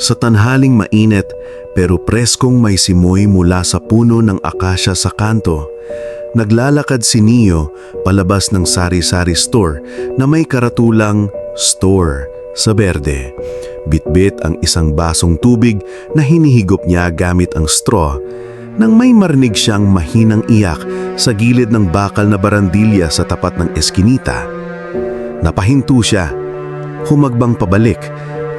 Sa tanhaling mainit pero preskong may simoy mula sa puno ng akasya sa kanto, naglalakad si Neo palabas ng sari-sari store na may karatulang store sa berde. Bitbit ang isang basong tubig na hinihigop niya gamit ang straw nang may marinig siyang mahinang iyak sa gilid ng bakal na barandilya sa tapat ng eskinita. Napahinto siya, humagbang pabalik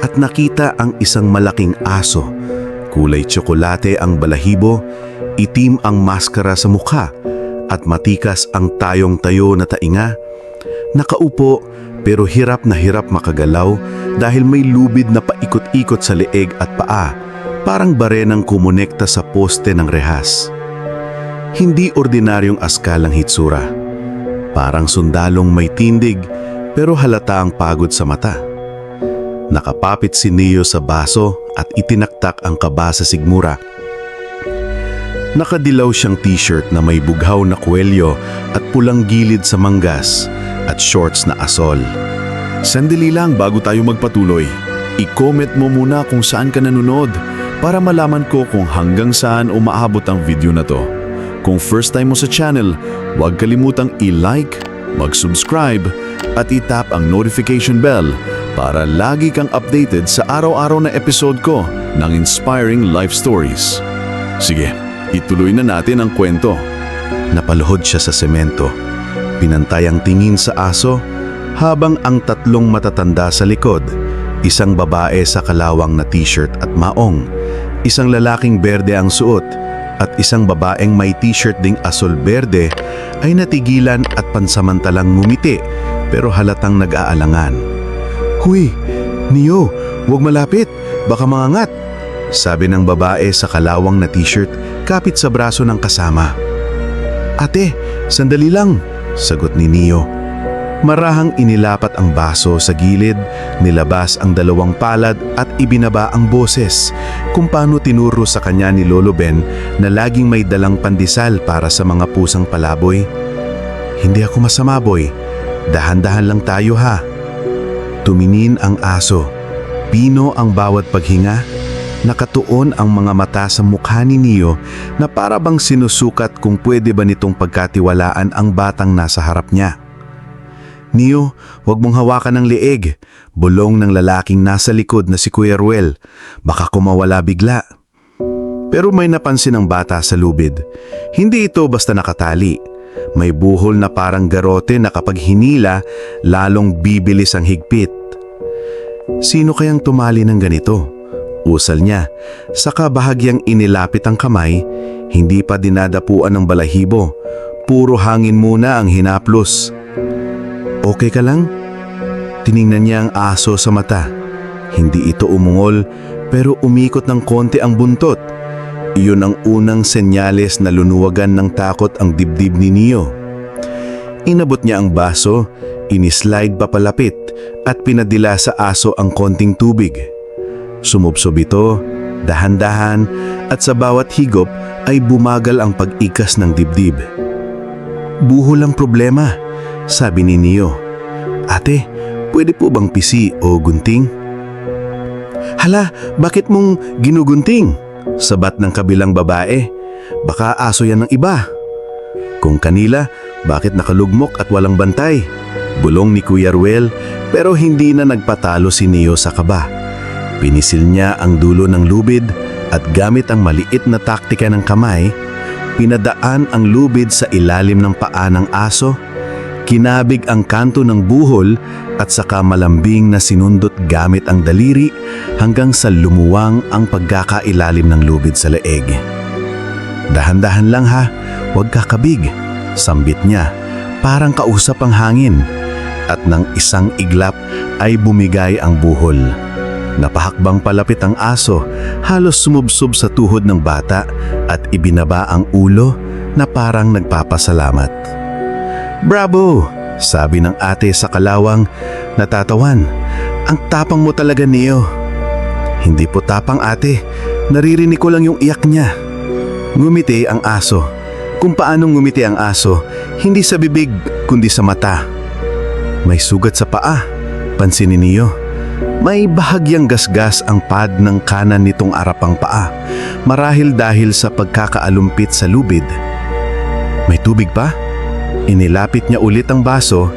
at nakita ang isang malaking aso. Kulay tsokolate ang balahibo, itim ang maskara sa mukha at matikas ang tayong-tayo na tainga. Nakaupo pero hirap na hirap makagalaw dahil may lubid na paikot-ikot sa leeg at paa, parang barenang kumonekta sa poste ng rehas. Hindi ordinaryong askalang hitsura. Parang sundalong may tindig pero halata ang pagod sa mata. Nakapapit si Neo sa baso at itinaktak ang kaba sa sigmura. Nakadilaw siyang t-shirt na may bughaw na kwelyo at pulang gilid sa manggas at shorts na asol. Sandali lang bago tayo magpatuloy. I-comment mo muna kung saan ka nanonood para malaman ko kung hanggang saan umaabot ang video na to. Kung first time mo sa channel, huwag kalimutang i-like, mag-subscribe at itap ang notification bell para lagi kang updated sa araw-araw na episode ko ng Inspiring Life Stories. Sige, ituloy na natin ang kwento. Napaluhod siya sa semento. Pinantay ang tingin sa aso habang ang tatlong matatanda sa likod, isang babae sa kalawang na t-shirt at maong, isang lalaking berde ang suot, at isang babaeng may t-shirt ding asol berde ay natigilan at pansamantalang ngumiti pero halatang nag-aalangan. Huy, Neo, huwag malapit, baka mangangat, sabi ng babae sa kalawang na t-shirt kapit sa braso ng kasama. Ate, sandali lang, sagot ni Neo. Marahang inilapat ang baso sa gilid, nilabas ang dalawang palad at ibinaba ang boses kung paano tinuro sa kanya ni Lolo Ben na laging may dalang pandesal para sa mga pusang palaboy. Hindi ako masama boy, dahan-dahan lang tayo ha. Tuminin ang aso, pino ang bawat paghinga, nakatuon ang mga mata sa mukha ni Neo na para bang sinusukat kung pwede ba nitong pagkatiwalaan ang batang nasa harap niya. Neo, huwag mong hawakan ng leeg. Bulong ng lalaking nasa likod na si Kuya Ruel. Baka kumawala bigla. Pero may napansin ang bata sa lubid. Hindi ito basta nakatali. May buhol na parang garote na kapag hinila, lalong bibilis ang higpit. Sino kayang tumali ng ganito? Usal niya. Saka bahagyang inilapit ang kamay, hindi pa dinadapuan ng balahibo. Puro hangin muna ang hinaplos. Okay ka lang? Tiningnan niya ang aso sa mata. Hindi ito umungol pero umikot ng konti ang buntot. Iyon ang unang senyales na lunuwagan ng takot ang dibdib ni Neo. Inabot niya ang baso, inislide papalapit at pinadila sa aso ang konting tubig. Sumubsob ito, dahan-dahan at sa bawat higop ay bumagal ang pag-ikas ng dibdib. Buhol ang problema, sabi ni Neo. Ate, pwede po bang pisi o gunting? Hala, bakit mong ginugunting? Sabat ng kabilang babae. Baka aso yan ng iba. Kung kanila, bakit nakalugmok at walang bantay? Bulong ni Kuya Ruel pero hindi na nagpatalo si Neo sa kaba. Pinisil niya ang dulo ng lubid at gamit ang maliit na taktika ng kamay, pinadaan ang lubid sa ilalim ng paa ng aso Kinabig ang kanto ng buhol at saka malambing na sinundot gamit ang daliri hanggang sa lumuwang ang pagkakailalim ng lubid sa leeg. Dahan-dahan lang ha, huwag kakabig, sambit niya, parang kausap ang hangin. At nang isang iglap ay bumigay ang buhol. Napahakbang palapit ang aso, halos sumubsob sa tuhod ng bata at ibinaba ang ulo na parang nagpapasalamat. Bravo! Sabi ng ate sa kalawang, natatawan. Ang tapang mo talaga, Neo. Hindi po tapang ate, naririnig ko lang yung iyak niya. Ngumiti ang aso. Kung paanong ngumiti ang aso, hindi sa bibig kundi sa mata. May sugat sa paa, pansin ni Neo. May bahagyang gasgas ang pad ng kanan nitong arapang paa, marahil dahil sa pagkakaalumpit sa lubid. May tubig pa? Inilapit niya ulit ang baso,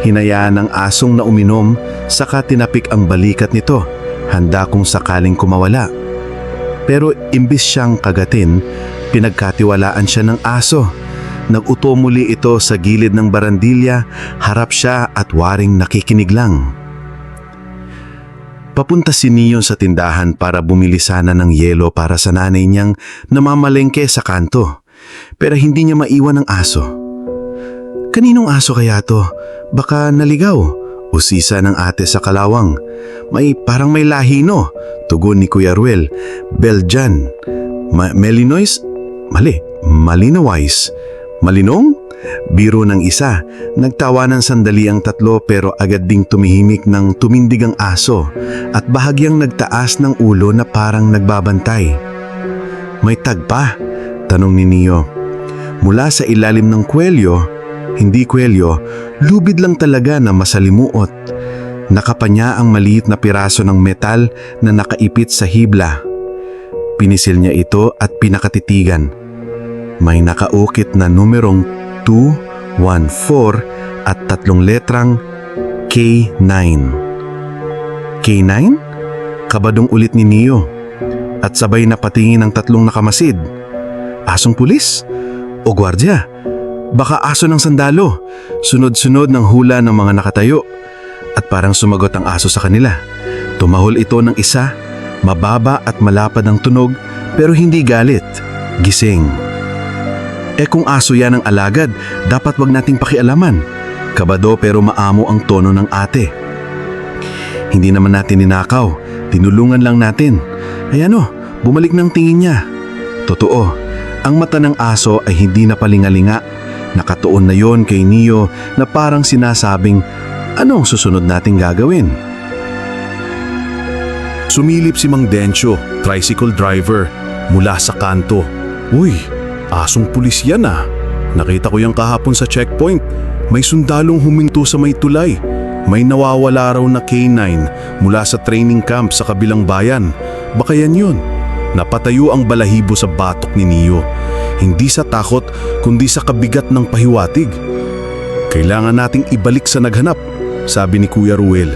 hinayaan ng asong na uminom, saka tinapik ang balikat nito, handa kung sakaling kumawala. Pero imbis siyang kagatin, pinagkatiwalaan siya ng aso. Naguto muli ito sa gilid ng barandilya, harap siya at waring nakikinig lang. Papunta si Neo sa tindahan para bumili sana ng yelo para sa nanay niyang namamalengke sa kanto. Pero hindi niya maiwan ang aso. Kaninong aso kaya to? Baka naligaw. Usisa ng ate sa kalawang. May parang may lahi no. Tugon ni Kuya Ruel. Belgian. Ma Melinois? Mali. Malinawais. Malinong? Biro ng isa. Nagtawanan sandali ang tatlo pero agad ding tumihimik ng tumindig ang aso at bahagyang nagtaas ng ulo na parang nagbabantay. May tagpa? Tanong ni Neo. Mula sa ilalim ng kwelyo, hindi kwelyo, lubid lang talaga na masalimuot. Nakapanya ang maliit na piraso ng metal na nakaipit sa hibla. Pinisil niya ito at pinakatitigan. May nakaukit na numerong 214 at tatlong letrang K9. K9? Kabadong ulit ni Neo at sabay na patingin ang tatlong nakamasid. Asong pulis? O gwardya? Baka aso ng sandalo. Sunod-sunod ng hula ng mga nakatayo. At parang sumagot ang aso sa kanila. Tumahol ito ng isa, mababa at malapad ang tunog pero hindi galit, gising. Eh kung aso yan ang alagad, dapat wag nating pakialaman. Kabado pero maamo ang tono ng ate. Hindi naman natin ninakaw, tinulungan lang natin. Ay ano, bumalik ng tingin niya. Totoo, ang mata ng aso ay hindi na palingalinga. Nakatuon na yon kay Neo na parang sinasabing, anong susunod nating gagawin? Sumilip si Mang Dencho, tricycle driver, mula sa kanto. Uy, asong pulis yan ah. Nakita ko yung kahapon sa checkpoint. May sundalong huminto sa may tulay. May nawawala raw na K9 mula sa training camp sa kabilang bayan. Baka yan yun. Napatayo ang balahibo sa batok ni Neo. Hindi sa takot, kundi sa kabigat ng pahiwatig. Kailangan nating ibalik sa naghanap, sabi ni Kuya Ruel.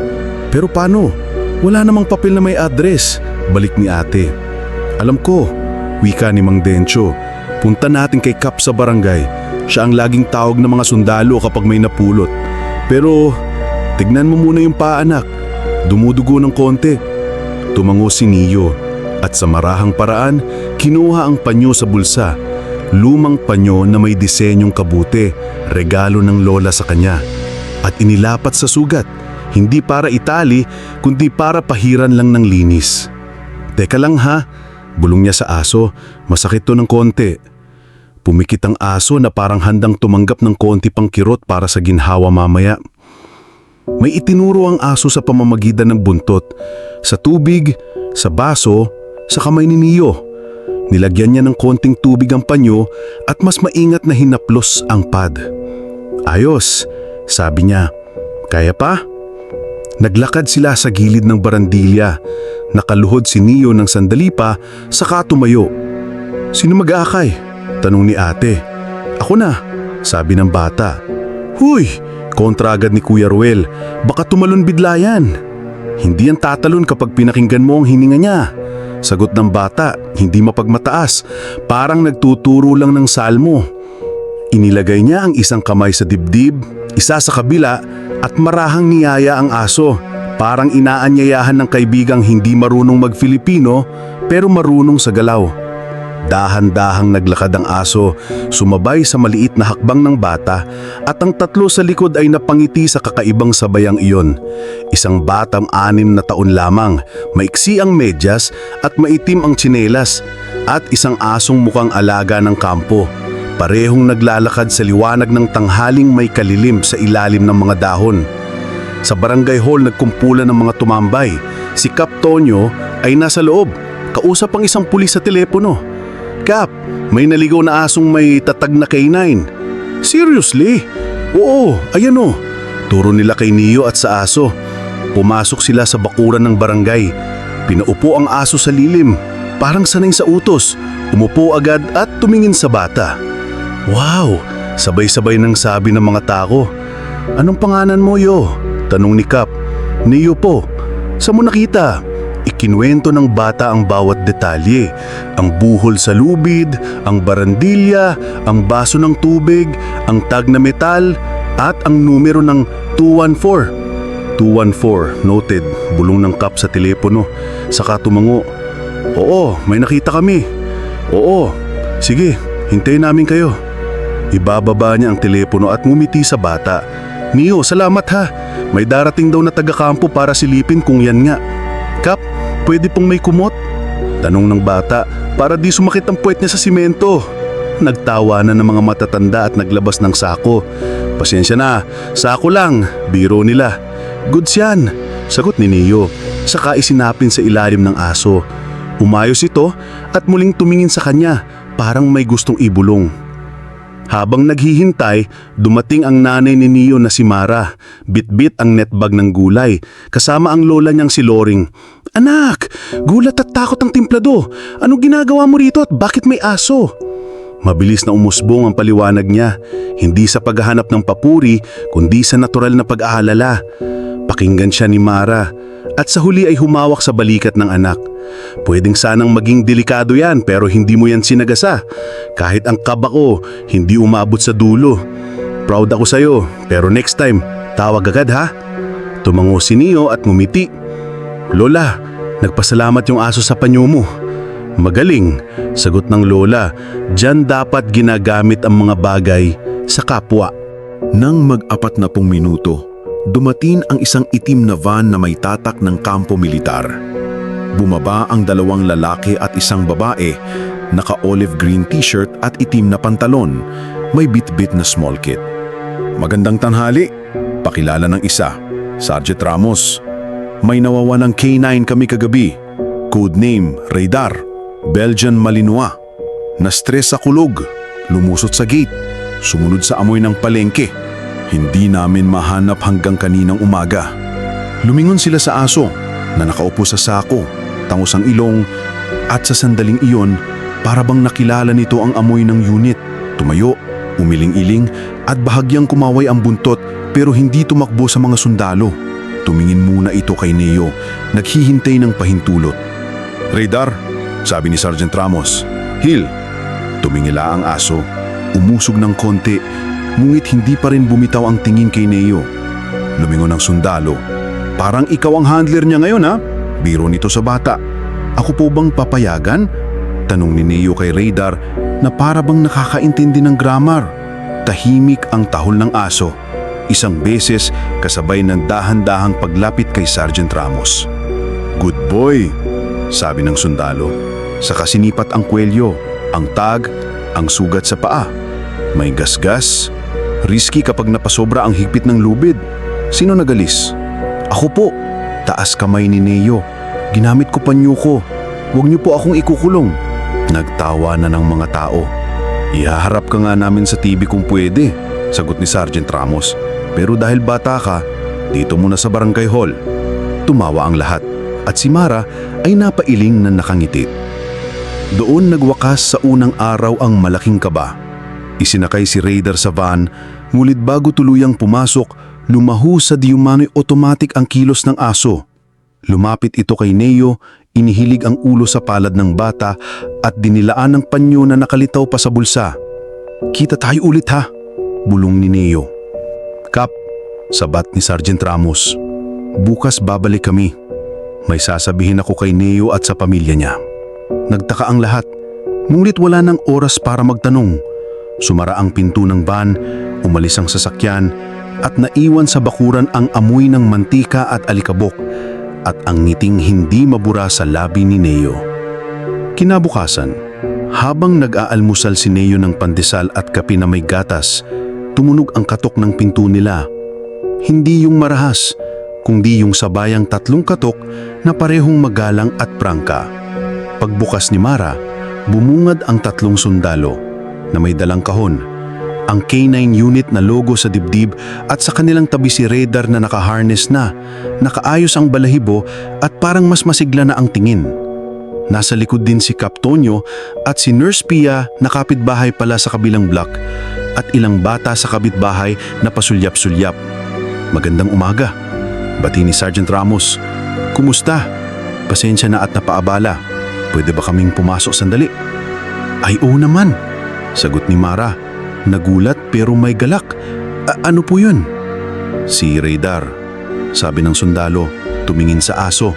Pero paano? Wala namang papel na may address, balik ni ate. Alam ko, wika ni Mang Dencho. Punta natin kay Kap sa barangay. Siya ang laging tawag ng mga sundalo kapag may napulot. Pero, tignan mo muna yung paa anak. Dumudugo ng konti. Tumango si Neo at sa marahang paraan, kinuha ang panyo sa bulsa. Lumang panyo na may disenyong kabute, regalo ng lola sa kanya. At inilapat sa sugat, hindi para itali, kundi para pahiran lang ng linis. Teka lang ha, bulong niya sa aso, masakit to ng konti. Pumikit ang aso na parang handang tumanggap ng konti pang kirot para sa ginhawa mamaya. May itinuro ang aso sa pamamagitan ng buntot, sa tubig, sa baso, sa kamay ni Neo. Nilagyan niya ng konting tubig ang panyo at mas maingat na hinaplos ang pad. Ayos, sabi niya. Kaya pa? Naglakad sila sa gilid ng barandilya. Nakaluhod si Neo ng sandali pa, saka tumayo. Sino mag-aakay? Tanong ni ate. Ako na, sabi ng bata. Huy, kontra agad ni Kuya Ruel. Baka tumalon bigla yan. Hindi yan tatalon kapag pinakinggan mo ang hininga niya. Sagot ng bata, hindi mapagmataas, parang nagtuturo lang ng salmo. Inilagay niya ang isang kamay sa dibdib, isa sa kabila, at marahang niyaya ang aso. Parang inaanyayahan ng kaibigang hindi marunong mag-Filipino pero marunong sa galaw. Dahan-dahang naglakad ang aso, sumabay sa maliit na hakbang ng bata at ang tatlo sa likod ay napangiti sa kakaibang sabayang iyon. Isang batang anim na taon lamang, maiksi ang medyas at maitim ang tsinelas at isang asong mukhang alaga ng kampo. Parehong naglalakad sa liwanag ng tanghaling may kalilim sa ilalim ng mga dahon. Sa barangay hall nagkumpulan ng mga tumambay. Si Kap Tonyo ay nasa loob, kausap ang isang pulis sa telepono. Kap, may naligaw na asong may tatag na K9. Seriously? Oo, ayan o. Turo nila kay Neo at sa aso. Pumasok sila sa bakuran ng barangay. Pinaupo ang aso sa lilim, parang sanay sa utos. Umupo agad at tumingin sa bata. Wow! Sabay-sabay nang sabi ng mga tao. Anong pangalan mo, Yo? Tanong ni Kap. Niyo po. Sa mo nakita? Ikinuwento ng bata ang bawat detalye. Ang buhol sa lubid, ang barandilya, ang baso ng tubig, ang tag na metal, at ang numero ng 214. 214, noted, bulong ng kap sa telepono. Saka tumango. Oo, may nakita kami. Oo, sige, hintayin namin kayo. Ibababa niya ang telepono at ngumiti sa bata. Mio, salamat ha. May darating daw na taga-kampo para silipin kung yan nga. Pwede pong may kumot? Tanong ng bata para di sumakit ang puwet niya sa simento. Nagtawa na ng mga matatanda at naglabas ng sako. Pasensya na, sako lang, biro nila. Goods yan, sagot ni Neo. Saka isinapin sa ilalim ng aso. Umayos ito at muling tumingin sa kanya parang may gustong ibulong. Habang naghihintay, dumating ang nanay ni Neo na si Mara. Bitbit ang netbag ng gulay, kasama ang lola niyang si Loring. Anak, gulat at takot ang timplado. Anong ginagawa mo rito at bakit may aso? Mabilis na umusbong ang paliwanag niya, hindi sa paghahanap ng papuri, kundi sa natural na pag-aalala. Pakinggan siya ni Mara at sa huli ay humawak sa balikat ng anak. Pwedeng sanang maging delikado yan pero hindi mo yan sinagasa. Kahit ang kaba ko, hindi umabot sa dulo. Proud ako sa'yo pero next time, tawag agad ha. Tumango si Neo at ngumiti. Lola, nagpasalamat yung aso sa panyo mo. Magaling, sagot ng lola. Diyan dapat ginagamit ang mga bagay sa kapwa. Nang mag-apat na pong minuto, dumating ang isang itim na van na may tatak ng kampo militar. Bumaba ang dalawang lalaki at isang babae, naka-olive green t-shirt at itim na pantalon, may bit-bit na small kit. Magandang tanghali, pakilala ng isa, Sergeant Ramos. May nawawalang K9 kami kagabi, codename Radar, Belgian Malinois. Na-stress sa kulog, lumusot sa gate, sumunod sa amoy ng palengke. Hindi namin mahanap hanggang kaninang umaga. Lumingon sila sa aso na nakaupo sa sako, tangos ang ilong, at sa sandaling iyon, para bang nakilala nito ang amoy ng unit. Tumayo, umiling-iling, at bahagyang kumaway ang buntot pero hindi tumakbo sa mga sundalo. Tumingin muna ito kay Neo, naghihintay ng pahintulot. Radar, sabi ni Sergeant Ramos. Hill, tumingila ang aso, umusog ng konti, ngunit hindi pa rin bumitaw ang tingin kay Neo. Lumingon ang sundalo. Parang ikaw ang handler niya ngayon ha? Biro nito sa bata. Ako po bang papayagan? Tanong ni Neo kay Radar na para bang nakakaintindi ng grammar. Tahimik ang tahol ng aso. Isang beses kasabay ng dahan-dahang paglapit kay Sergeant Ramos. Good boy, sabi ng sundalo. Sa kasinipat ang kwelyo, ang tag, ang sugat sa paa. May gasgas. Risky kapag napasobra ang higpit ng lubid. Sino nagalis? Ako po. Taas kamay ni Neo. Ginamit ko panyo ko. Huwag niyo po akong ikukulong. Nagtawa na ng mga tao. Ihaharap ka nga namin sa TV kung pwede, sagot ni Sergeant Ramos. Pero dahil bata ka, dito muna sa barangay hall. Tumawa ang lahat at si Mara ay napailing na nakangiti. Doon nagwakas sa unang araw ang malaking kaba. Isinakay si Raider sa van, ngulit bago tuluyang pumasok, lumaho sa diumano'y automatic ang kilos ng aso. Lumapit ito kay Neo, inihilig ang ulo sa palad ng bata at dinilaan ng panyo na nakalitaw pa sa bulsa. Kita tayo ulit ha, bulong ni Neo. Kap, sabat ni Sergeant Ramos. Bukas babalik kami. May sasabihin ako kay Neo at sa pamilya niya. Nagtaka ang lahat, ngunit wala nang oras para magtanong. Sumara ang pinto ng van, umalis ang sasakyan, at naiwan sa bakuran ang amoy ng mantika at alikabok at ang ngiting hindi mabura sa labi ni Neo. Kinabukasan, habang nag-aalmusal si Neo ng pandesal at kape na may gatas, tumunog ang katok ng pinto nila. Hindi yung marahas, kundi yung sabayang tatlong katok na parehong magalang at prangka. Pagbukas ni Mara, bumungad ang tatlong sundalo na may dalang kahon. ang K9 unit na logo sa dibdib at sa kanilang tabi si Radar na nakaharness na, nakaayos ang balahibo at parang mas masigla na ang tingin. Nasa likod din si Captonio at si Nurse Pia na kapitbahay pala sa kabilang block at ilang bata sa kabitbahay na pasulyap-sulyap. Magandang umaga. Bati ni Sergeant Ramos. Kumusta? Pasensya na at napaabala. Pwede ba kaming pumasok sandali? Ay oo naman. Sagot ni Mara. Nagulat pero may galak. "A- ano po yun? Si Radar. Sabi ng sundalo, tumingin sa aso.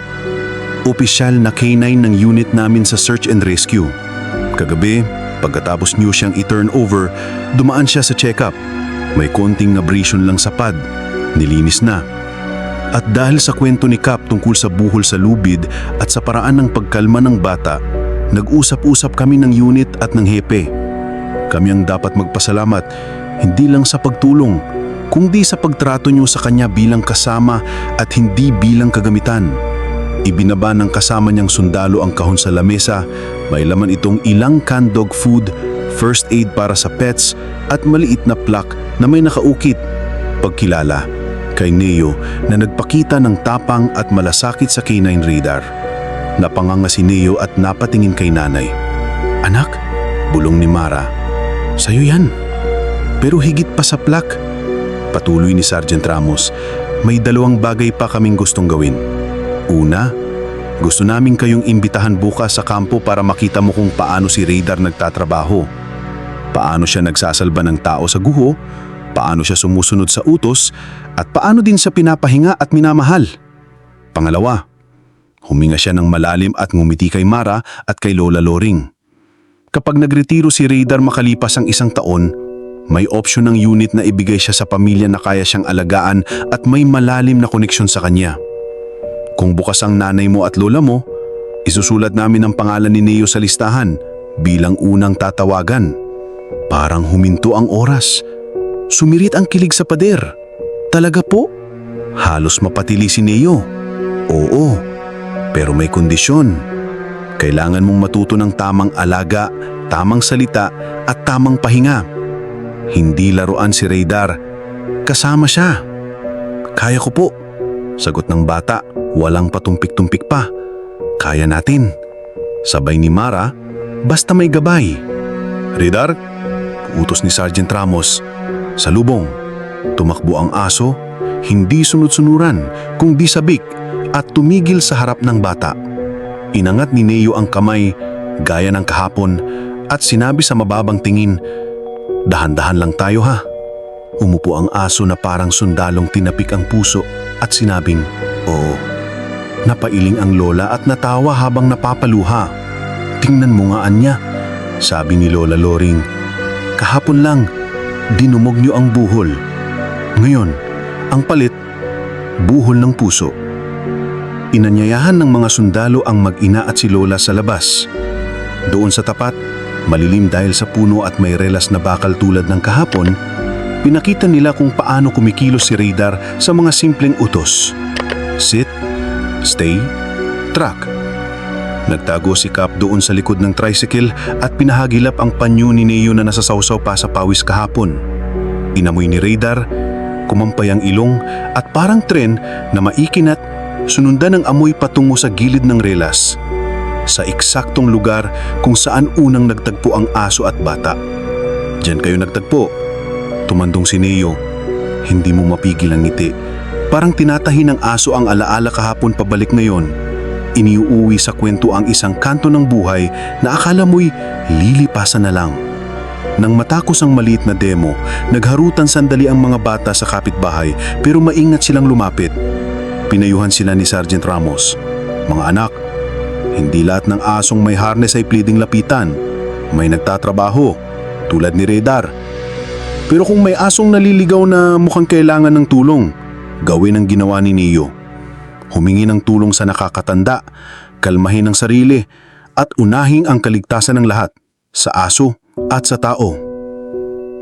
Opisyal na K9 ng unit namin sa search and rescue. Kagabi, pagkatapos niyo siyang i-turn over, dumaan siya sa check-up. May konting abrasion lang sa pad. Nilinis na. At dahil sa kwento ni Cap tungkol sa buhol sa lubid at sa paraan ng pagkalma ng bata, nag-usap-usap kami ng unit at ng hepe. Kami ang dapat magpasalamat, hindi lang sa pagtulong, kundi sa pagtrato niyo sa kanya bilang kasama at hindi bilang kagamitan. Ibinaba ng kasama niyang sundalo ang kahon sa lamesa, may laman itong ilang canned dog food, first aid para sa pets at maliit na plaque na may nakaukit. Pagkilala kay Neo na nagpakita ng tapang at malasakit sa K9 radar. Napanganga si Neo at napatingin kay nanay. Anak, bulong ni Mara. Sa'yo yan. Pero higit pa sa plaque. Patuloy ni Sergeant Ramos, may dalawang bagay pa kaming gustong gawin. Una, gusto namin kayong imbitahan bukas sa kampo para makita mo kung paano si Radar nagtatrabaho. Paano siya nagsasalba ng tao sa guho, paano siya sumusunod sa utos, at paano din siya pinapahinga at minamahal. Pangalawa, huminga siya ng malalim at ngumiti kay Mara at kay Lola Loring. Kapag nagretiro si Radar makalipas ang isang taon, may opsyon ng unit na ibigay siya sa pamilya na kaya siyang alagaan at may malalim na koneksyon sa kanya. Kung bukas ang nanay mo at lola mo, isusulat namin ang pangalan ni Neo sa listahan bilang unang tatawagan. Parang huminto ang oras. Sumirit ang kilig sa pader. Talaga po? Halos mapatili si Neo. Oo, pero may kondisyon. Kailangan mong matuto ng tamang alaga, tamang salita at tamang pahinga. Hindi laruan si Radar. Kasama siya. Kaya ko po. Sagot ng bata, walang patumpik-tumpik pa. Kaya natin. Sabay ni Mara, basta may gabay. Radar, utos ni Sergeant Ramos. Sa lubong, tumakbo ang aso, hindi sunod-sunuran, kundi sabik at tumigil sa harap ng bata. Inangat ni Neo ang kamay, gaya ng kahapon, at sinabi sa mababang tingin, Dahan-dahan lang tayo ha. Umupo ang aso na parang sundalong tinapik ang puso at sinabing, Oo. Napailing ang lola at natawa habang napapaluha. Tingnan mo nga anya, sabi ni Lola Loring. Kahapon lang, dinumog niyo ang buhol. Ngayon, ang palit, buhol ng puso. Inanyayahan ng mga sundalo ang mag-ina at si Lola sa labas. Doon sa tapat, malilim dahil sa puno at may relas na bakal tulad ng kahapon, pinakita nila kung paano kumikilos si Radar sa mga simpleng utos. Sit, stay, track. Nagtago si Cap doon sa likod ng tricycle at pinahagilap ang panyo ni Neo na nasasawsaw pa sa pawis kahapon. Inamoy ni Radar, kumampay ang ilong at parang tren na maikinat sunundan ng amoy patungo sa gilid ng relas sa eksaktong lugar kung saan unang nagtagpo ang aso at bata. Diyan kayo nagtagpo. Tumandong si Neo. Hindi mo mapigil ang ngiti. Parang tinatahi ng aso ang alaala kahapon pabalik ngayon. Iniuuwi sa kwento ang isang kanto ng buhay na akala mo'y lilipasan na lang. Nang matapos ang maliit na demo, nagharutan sandali ang mga bata sa kapitbahay pero maingat silang lumapit. Pinayuhan sila ni Sergeant Ramos. Mga anak, hindi lahat ng asong may harness ay pwedeng lapitan. May nagtatrabaho, tulad ni Radar. Pero kung may asong naliligaw na mukhang kailangan ng tulong, gawin ang ginawa ni Neo. Humingi ng tulong sa nakakatanda, kalmahin ang sarili, at unahing ang kaligtasan ng lahat, sa aso at sa tao.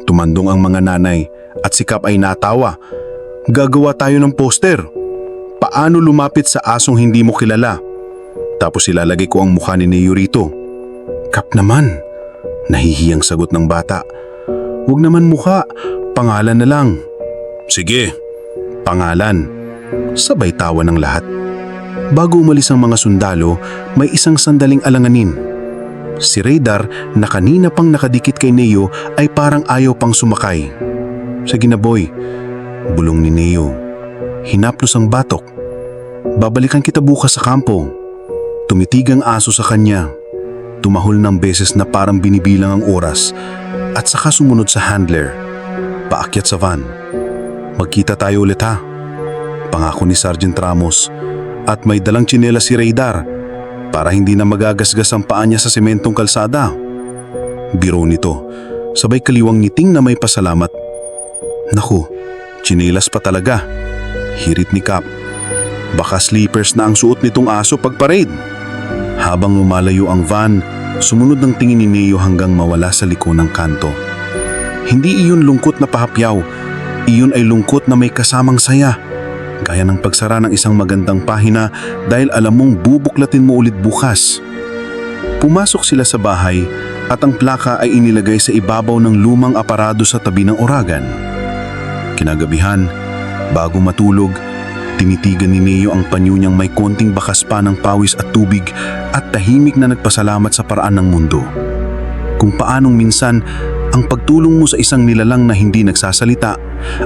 Tumandong ang mga nanay at si Kap ay natawa. Gagawa tayo ng poster. Paano lumapit sa asong hindi mo kilala? Tapos ilalagay ko ang mukha ni Neo rito. Kap naman, nahihiyang sagot ng bata. Huwag naman mukha, pangalan na lang. Sige, pangalan. Sabay tawa ng lahat. Bago umalis ang mga sundalo, may isang sandaling alanganin. Si Radar na kanina pang nakadikit kay Neo ay parang ayaw pang sumakay. Sige na boy, bulong ni Neo. Hinaplos ang batok. Babalikan kita bukas sa kampo. Tumitigang aso sa kanya. Tumahol ng beses na parang binibilang ang oras at saka sumunod sa handler. Paakyat sa van. Magkita tayo ulit ha. Pangako ni Sergeant Ramos at may dalang tsinela si Radar para hindi na magagasgas ang paa niya sa sementong kalsada. Biro nito, sabay kaliwang ngiting na may pasalamat. Naku, tsinelas pa talaga. Hirit ni Cap. Baka sleepers na ang suot nitong aso pag parade. Habang lumalayo ang van, sumunod ng tingin ni Neo hanggang mawala sa liko ng kanto. Hindi iyon lungkot na pahapyaw, iyon ay lungkot na may kasamang saya. Gaya ng pagsara ng isang magandang pahina dahil alam mong bubuklatin mo ulit bukas. Pumasok sila sa bahay at ang plaka ay inilagay sa ibabaw ng lumang aparado sa tabi ng oragan. Kinagabihan, bago matulog, tinitigan ni Neo ang panyo niyang may konting bakas pa ng pawis at tubig at tahimik na nagpasalamat sa paraan ng mundo. Kung paanong minsan, ang pagtulong mo sa isang nilalang na hindi nagsasalita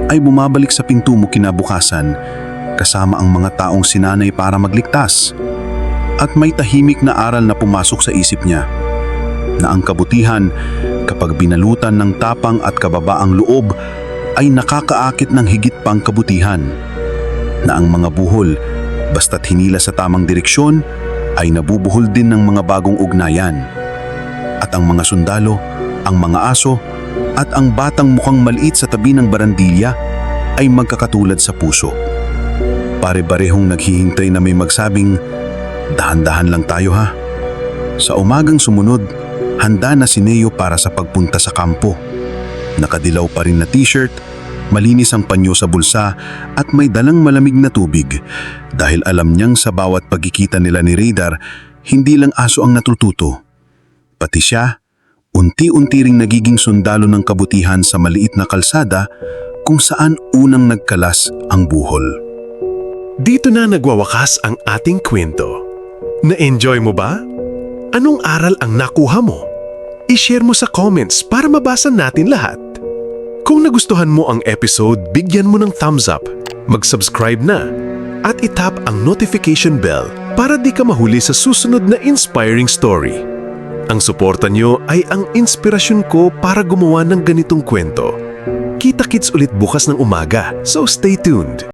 ay bumabalik sa pinto mo kinabukasan kasama ang mga taong sinanay para magligtas. At may tahimik na aral na pumasok sa isip niya na ang kabutihan kapag binalutan ng tapang at kababaang loob ay nakakaakit ng higit pang kabutihan na ang mga buhol basta't hinila sa tamang direksyon ay nabubuhol din ng mga bagong ugnayan. At ang mga sundalo, ang mga aso at ang batang mukhang maliit sa tabi ng barandilya ay magkakatulad sa puso. Pare-parehong naghihintay na may magsabing, dahan-dahan lang tayo ha. Sa umagang sumunod, handa na si Neo para sa pagpunta sa kampo. Nakadilaw pa rin na t-shirt, malinis ang panyo sa bulsa at may dalang malamig na tubig dahil alam niyang sa bawat pagkikita nila ni Radar, hindi lang aso ang natututo. Pati siya, unti-unti ring nagiging sundalo ng kabutihan sa maliit na kalsada kung saan unang nagkalas ang buhol. Dito na nagwawakas ang ating kwento. Na-enjoy mo ba? Anong aral ang nakuha mo? I-share mo sa comments para mabasa natin lahat. Kung nagustuhan mo ang episode, bigyan mo ng thumbs up, mag-subscribe na, at itap ang notification bell para di ka mahuli sa susunod na inspiring story. Ang suporta nyo ay ang inspirasyon ko para gumawa ng ganitong kwento. Kita-kits ulit bukas ng umaga, so stay tuned.